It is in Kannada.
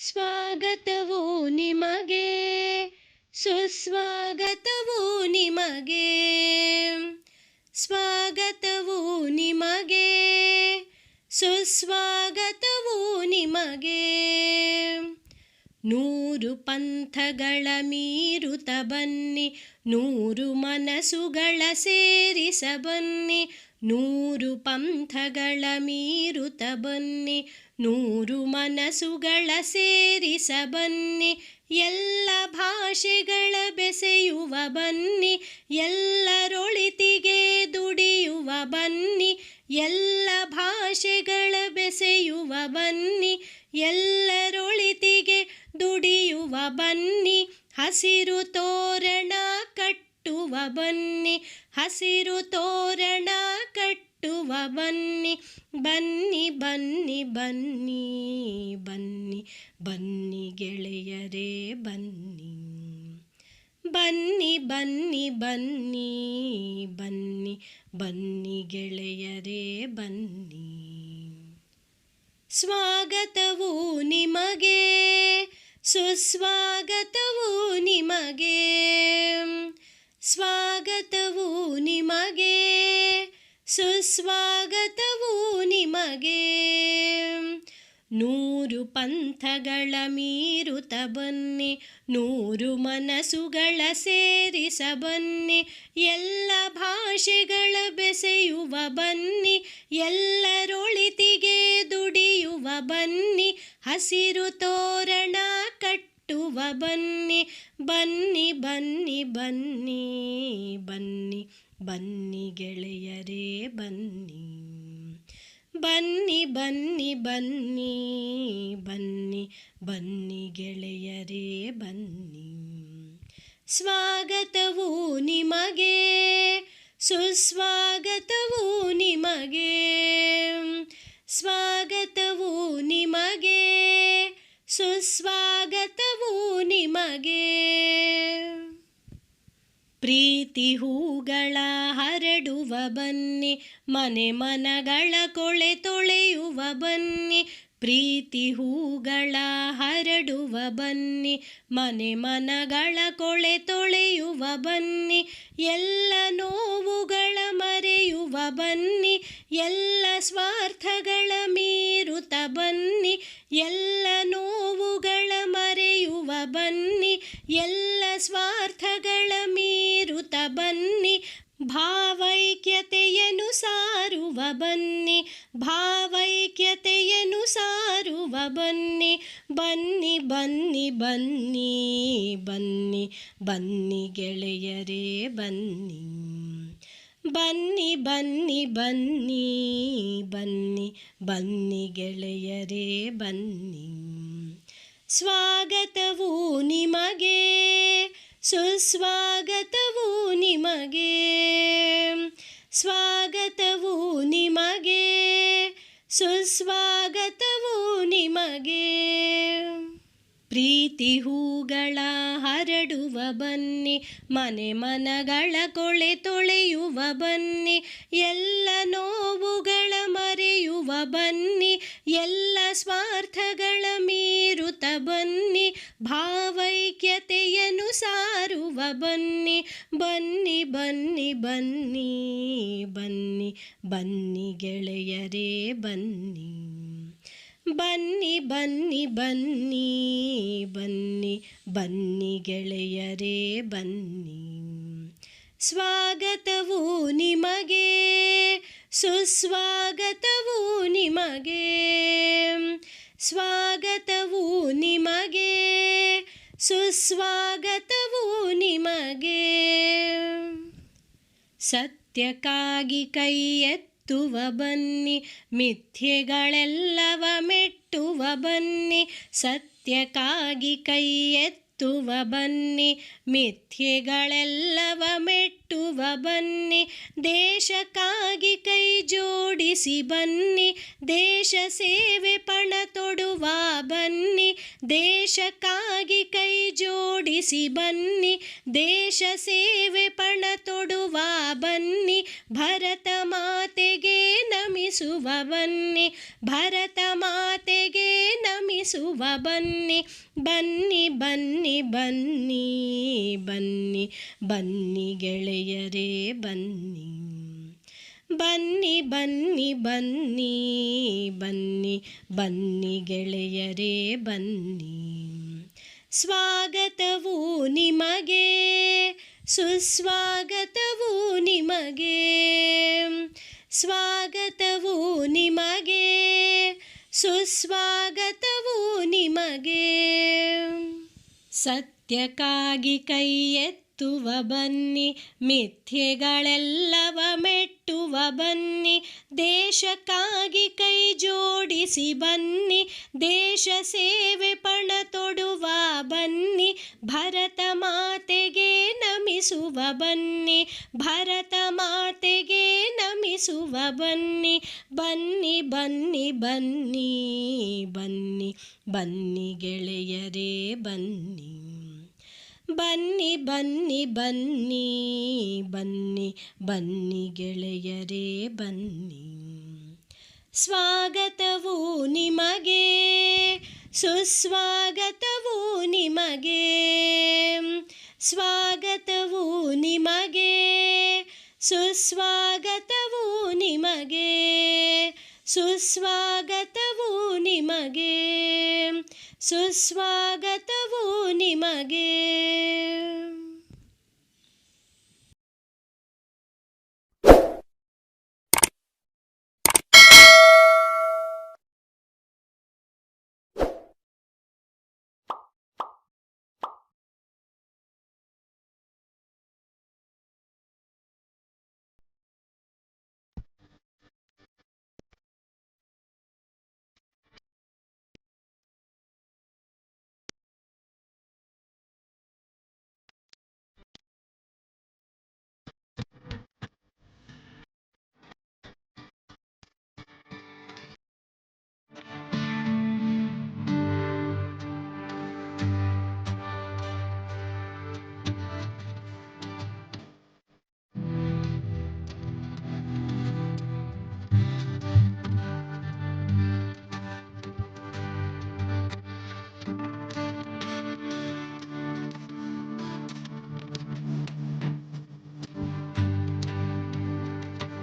ಸ್ವಾಗತವು ನಿಮಗೆ, ಸುಸ್ವಾಗತವು ನಿಮಗೆ. ಸ್ವಾಗತವು ನಿಮಗೆ, ಸುಸ್ವಾಗತವು ನಿಮಗೆ. ನೂರು ಪಂಥಗಳ ಮೀರುತ ಬನ್ನಿ, ನೂರು ಮನಸ್ಸುಗಳ ಸೇರಿಸ ಬನ್ನಿ, ನೂರು ಪಂಥಗಳ ಮೀರುತ ಬನ್ನಿ ನೂರು ಮನಸ್ಸುಗಳ ಸೇರಿಸ ಬನ್ನಿ ಎಲ್ಲ ಭಾಷೆಗಳ ಬೆಸೆಯುವ ಬನ್ನಿ ಎಲ್ಲರೊಳಿತಿಗೆ ದುಡಿಯುವ ಬನ್ನಿ, ಎಲ್ಲ ಭಾಷೆಗಳ ಬೆಸೆಯುವ ಬನ್ನಿ ಎಲ್ಲರೊಳಿತಿಗೆ ದುಡಿಯುವ ಬನ್ನಿ, ಹಸಿರು ತೋರಣ ಕಟ್ಟುವ ಬನ್ನಿ, ಹಸಿರು ತೋರಣ ಕಟ್ಟುವ ಬನ್ನಿ ಬನ್ನಿ ಬನ್ನಿ ಬನ್ನಿ ಬನ್ನಿ ಬನ್ನಿ ಗೆಳೆಯರೇ, ಬನ್ನಿ. ಬನ್ನಿ ಬನ್ನಿ ಬನ್ನಿ ಬನ್ನಿ ಬನ್ನಿ ಗೆಳೆಯರೇ, ಬನ್ನಿ. ಸ್ವಾಗತವು ನಿಮಗೆ, ಸುಸ್ವಾಗತವು ನಿಮಗೆ. ಸ್ವಾಗತವು ನಿಮಗೆ. ಸುಸ್ವಾಗತವು ನಿಮಗೆ. ನೂರು ಪಂಥಗಳ ಮೀರುತ ಬನ್ನಿ, ನೂರು ಮನಸ್ಸುಗಳ ಸೇರಿಸ ಬನ್ನಿ, ಎಲ್ಲ ಭಾಷೆಗಳ ಬೆಸೆಯುವ ಬನ್ನಿ ಎಲ್ಲರೊಳಿತಿಗೆ ದುಡಿಯುವ ಬನ್ನಿ, ಹಸಿರು ತೋರಣ ಕಟ್ಟುವ ಬನ್ನಿ ಬನ್ನಿ ಬನ್ನಿ ಬನ್ನಿ ಬನ್ನಿ. ಬನ್ನಿ ಗೆಳೆಯರೇ, ಬನ್ನಿ. ಬನ್ನಿ ಬನ್ನಿ ಬನ್ನಿ ಬನ್ನಿ ಬನ್ನಿ ಗೆಳೆಯರೇ, ಬನ್ನಿ. ಸ್ವಾಗತವು ನಿಮಗೆ, ಸುಸ್ವಾಗತವು ನಿಮಗೆ. ಸ್ವಾಗತವು ನಿಮಗೆ, ಸುಸ್ವಾಗತವು ನಿಮಗೆ. ಪ್ರೀತಿ ಹೂಗಳ ಹರಡುವ ಬನ್ನಿ, ಮನೆ ಮನಗಳ ಕೊಳೆ ತೊಳೆಯುವ ಬನ್ನಿ, ಪ್ರೀತಿ ಹೂಗಳ ಹರಡುವ ಬನ್ನಿ, ಮನೆ ಮನಗಳ ಕೊಳೆ ತೊಳೆಯುವ ಬನ್ನಿ, ಎಲ್ಲ ನೋವುಗಳ ಮರೆಯುವ ಬನ್ನಿ, ಎಲ್ಲ ಸ್ವಾರ್ಥಗಳ ಮೀರುತ ಬನ್ನಿ, ಎಲ್ಲ ನೋವುಗಳ ಮರೆಯುವ ಬನ್ನಿ, ಎಲ್ಲ ಸ್ವಾರ್ಥಗಳ ಮೀರುತ ಬನ್ನಿ, ಭಾವೈಕ್ಯತೆಯನ್ನು ಸಾರುವ ಬನ್ನಿ, ಭಾವೈಕ್ಯತೆಯನ್ನು ಸಾರುವ ಬನ್ನಿ ಬನ್ನಿ ಬನ್ನಿ ಬನ್ನಿ ಬನ್ನಿ ಬನ್ನಿ ಗೆಳೆಯರೇ, ಬನ್ನಿ ಬನ್ನಿ ಬನ್ನಿ ಬನ್ನಿ ಬನ್ನಿ ಬನ್ನಿ ಗೆಳೆಯರೇ, ಬನ್ನಿ. ಸ್ವಾಗತವು ನಿಮಗೆ, ಸುಸ್ವಾಗತವು ನಿಮಗೆ, ಸ್ವಾಗತವು ನಿಮಗೆ, ಸುಸ್ವಾಗತವು ನಿಮಗೆ. ಪ್ರೀತಿ ಹೂಗಳ ಹರಡುವ ಬನ್ನಿ, ಮನೆ ಮನಗಳ ಕೊಳೆ ತೊಳೆಯುವ ಬನ್ನಿ, ಎಲ್ಲ ನೋವುಗಳ ಮರೆಯುವ ಬನ್ನಿ, ಎಲ್ಲ ಸ್ವಾರ್ಥಗಳ ಮೀರುತ ಬನ್ನಿ, ಭಾವೈಕ್ಯತೆಯನ್ನು ಸಾರುವ ಬನ್ನಿ ಬನ್ನಿ ಬನ್ನಿ ಬನ್ನಿ ಬನ್ನಿ ಬನ್ನಿ ಗೆಳೆಯರೇ, ಬನ್ನಿ ಬನ್ನಿ ಬನ್ನಿ ಬನ್ನಿ ಬನ್ನಿ ಬನ್ನಿ ಗೆಳೆಯರೇ, ಬನ್ನಿ. ಸ್ವಾಗತವು ನಿಮಗೆ, ಸುಸ್ವಾಗತವು ನಿಮಗೆ. ಸ್ವಾಗತವು ನಿಮಗೆ ಸುಸ್ವಾಗತವು ನಿಮಗೆ. ಸತ್ಯಕ್ಕಾಗಿ ಕೈ ಎತ್ತುವ ಬನ್ನಿ ಮಿಥ್ಯೆಗಳೆಲ್ಲವ ಮೆಟ್ಟುವ ಬನ್ನಿ ಸತ್ಯಕ್ಕಾಗಿ ಕೈ ಎತ್ತುವ ಎತ್ತುವ ಬನ್ನಿ, ಮಿಥ್ಯೆಗಳೆಲ್ಲವ ಮೆಟ್ಟುವ ಬನ್ನಿ, ದೇಶಕ್ಕಾಗಿ ಕೈ ಜೋಡಿಸಿ ಬನ್ನಿ, ದೇಶ ಸೇವೆ ಪಣ ತೊಡುವ ಬನ್ನಿ, ದೇಶಕ್ಕಾಗಿ ಕೈ ಜೋಡಿಸಿ ಬನ್ನಿ, ದೇಶ ಸೇವೆ ಪಣ ತೊಡುವ ಬನ್ನಿ, ಭರತ ಮಾತೆಗೆ ನಮಿಸುವ ಬನ್ನಿ, ಭರತ ಮಾತೆಗೆ ನಮಿಸುವ ಬನ್ನಿ ಬನ್ನಿ ಬನ್ನಿ ಬನ್ನಿ ಬನ್ನಿ ಬನ್ನಿ ಗೆಳೆಯರೇ, ಬನ್ನಿ. ಬನ್ನಿ ಬನ್ನಿ ಬನ್ನಿ ಬನ್ನಿ ಬನ್ನಿ ಗೆಳೆಯರೇ, ಬನ್ನಿ. ಸ್ವಾಗತವು ನಿಮಗೆ, ಸುಸ್ವಾಗತವು ನಿಮಗೆ. ಸ್ವಾಗತವು ನಿಮಗೆ, ಸುಸ್ವಾಗತವು ನಿಮಗೆ ಸತ್ಯಕ್ಕಾಗಿ ಕೈ ಎತ್ತುವ ಬನ್ನಿ, ಮಿಥ್ಯೆಗಳೆಲ್ಲವ ಮೆಟ್ಟುವ ಬನ್ನಿ, ದೇಶಕ್ಕಾಗಿ ಕೈ ಜೋಡಿಸಿ ಬನ್ನಿ, ದೇಶ ಸೇವೆ ಪಣ ತೊಡುವ ಬನ್ನಿ, ಭರತ ಮಾತೆಗೆ ನಮಿಸುವ ಬನ್ನಿ, ಭರತ ಮಾತೆಗೆ ನಮಿಸುವ ಬನ್ನಿ ಬನ್ನಿ ಬನ್ನಿ ಬನ್ನಿ ಬನ್ನಿ ಬನ್ನಿ ಗೆಳೆಯರೇ, ಬನ್ನಿ. ಬನ್ನಿ ಬನ್ನಿ ಬನ್ನಿ ಬನ್ನಿ ಬನ್ನಿ ಗೆಳೆಯರೇ, ಬನ್ನಿ. ಸ್ವಾಗತವು ನಿಮಗೆ, ಸುಸ್ವಾಗತವು ನಿಮಗೆ. ಸ್ವಾಗತವು ನಿಮಗೆ, ಸುಸ್ವಾಗತವು ನಿಮಗೆ ಸುಸ್ವಾಗತವು ನಿಮಗೆ. ಸುಸ್ವಾಗತವು ನಿಮಗೆ